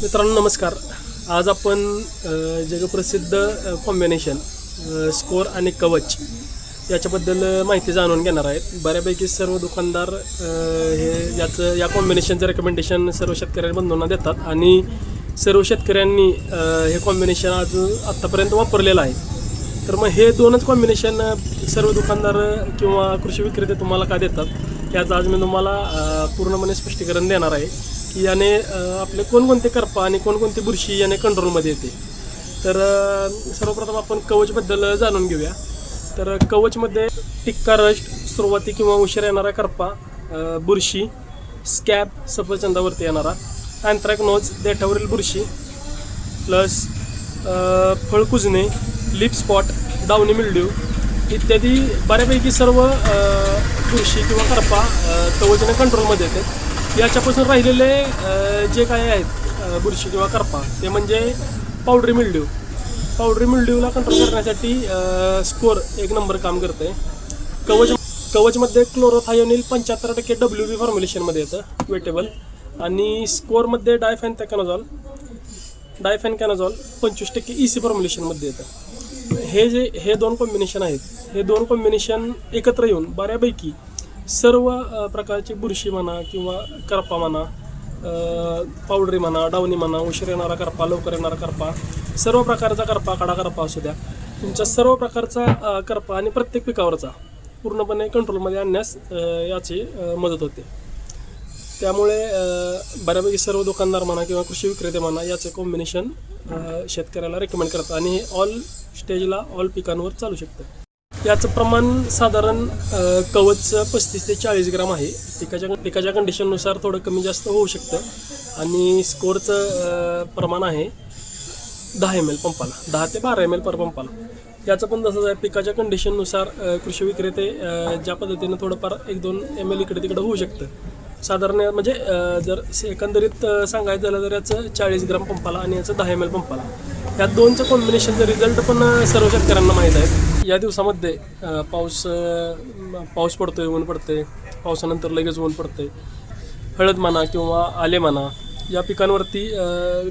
मित्रांनो नमस्कार. आज आपण जगप्रसिद्ध कॉम्बिनेशन स्कोर आणि कवच याच्याबद्दल माहिती जाणून घेणार आहेत. बऱ्यापैकी सर्व दुकानदार हे याचं या कॉम्बिनेशनचं रेकमेंडेशन सर्व शेतकऱ्यांनी बंधूंना देतात आणि सर्व शेतकऱ्यांनी हे कॉम्बिनेशन आज आत्तापर्यंत वापरलेलं आहे. तर मग हे दोनच कॉम्बिनेशन सर्व दुकानदार किंवा कृषी विक्रेते तुम्हाला का देतात? याचं आज मी तुम्हाला पूर्णपणे स्पष्टीकरण देणार आहे. याने आपले कोणकोणते करपा आणि कोणकोणती बुरशी याने कंट्रोलमध्ये येते. तर सर्वप्रथम आपण कवचबद्दल जाणून घेऊया. तर कवचमध्ये टिक्का रस्ट सुरुवाती किंवा उशीर येणारा करपा बुरशी स्कॅब सफरचंदावरती येणारा अँथ्रॅकनोज देठावरील बुरशी प्लस फळ कुजणे लिप स्पॉट डावणी मिल्ड्यू इत्यादी बऱ्यापैकी सर्व बुरशी किंवा करपा कवचने कंट्रोलमध्ये येते. याच्यापासून राहिलेले जे काय आहेत बुरशी किंवा करपा ते म्हणजे पावडरी मिल्ड्यू पावडरी मिल्ड्यूला कंट्रोल करण्यासाठी स्कोर एक नंबर काम करते कवच कवचमध्ये क्लोरोथायोनिल पंच्याहत्तर टक्के डब्ल्यू बी फॉर्म्युलेशनमध्ये येतं वेटेबल आणि स्कोअरमध्ये डायफॅन कॅनोझॉल डायफॅन कॅनोझॉल पंचवीस टक्के ई सी फॉर्म्युलेशनमध्ये येतं. हे जे हे दोन कॉम्बिनेशन आहेत. हे दोन कॉम्बिनेशन एकत्र येऊन बऱ्यापैकी सर्व प्रकारची बुरशी म्हणा किंवा करपा म्हणा पावडरी म्हणा डावणी म्हणा उशीर येणारा करपा लवकर येणारा करपा सर्व प्रकारचा करपा काडा करपा असू द्या. तुमच्या सर्व प्रकारचा करपा आणि प्रत्येक पिकावरचा पूर्णपणे कंट्रोलमध्ये आणण्यास याची मदत होते. त्यामुळे बऱ्यापैकी सर्व दुकानदार म्हणा किंवा कृषी विक्रेते म्हणा याचं कॉम्बिनेशन शेतकऱ्याला रेकमेंड करतात आणि हे ऑल स्टेजला ऑल पिकांवर चालू शकतं. याचं प्रमाण साधारण कवचचं पस्तीस ते चाळीस ग्राम आहे. पिकाच्या पिकाच्या कंडिशननुसार थोडं कमी जास्त होऊ शकतं. आणि स्कोअरचं प्रमाण आहे दहा एम एल पंपाला. दहा ते बारा एम एल पर पंपाला. याचं पण तसंच आहे. पिकाच्या कंडिशननुसार कृषी विक्रेते ज्या पद्धतीनं थोडंफार एक दोन एम एल इकडे तिकडे होऊ शकतं. साधारण म्हणजे जर एकंदरीत सांगायचं झालं तर याचं चाळीस ग्राम पंपाला आणि याचं दहा एम एल पंपाला. या दोनचं कॉम्बिनेशनचं रिझल्ट पण सर्व शेतकऱ्यांना माहीत आहे. या दिवसामध्ये पाऊस पाऊस पडतोय ऊन पडते पावसानंतर लगेच ऊन पडते हळद म्हणा किंवा आले म्हणा या पिकांवरती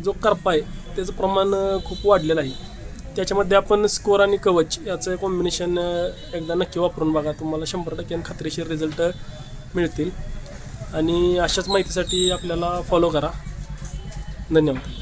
जो करपा आहे त्याचं प्रमाण खूप वाढलेलं आहे. त्याच्यामध्ये आपण स्कोर आणि कवच याचं कॉम्बिनेशन एकदा नक्की वापरून बघा. तुम्हाला शंभर टक्के खात्रीशीर रिझल्ट मिळतील. आणि अशाच माहितीसाठी आपल्याला फॉलो करा. धन्यवाद.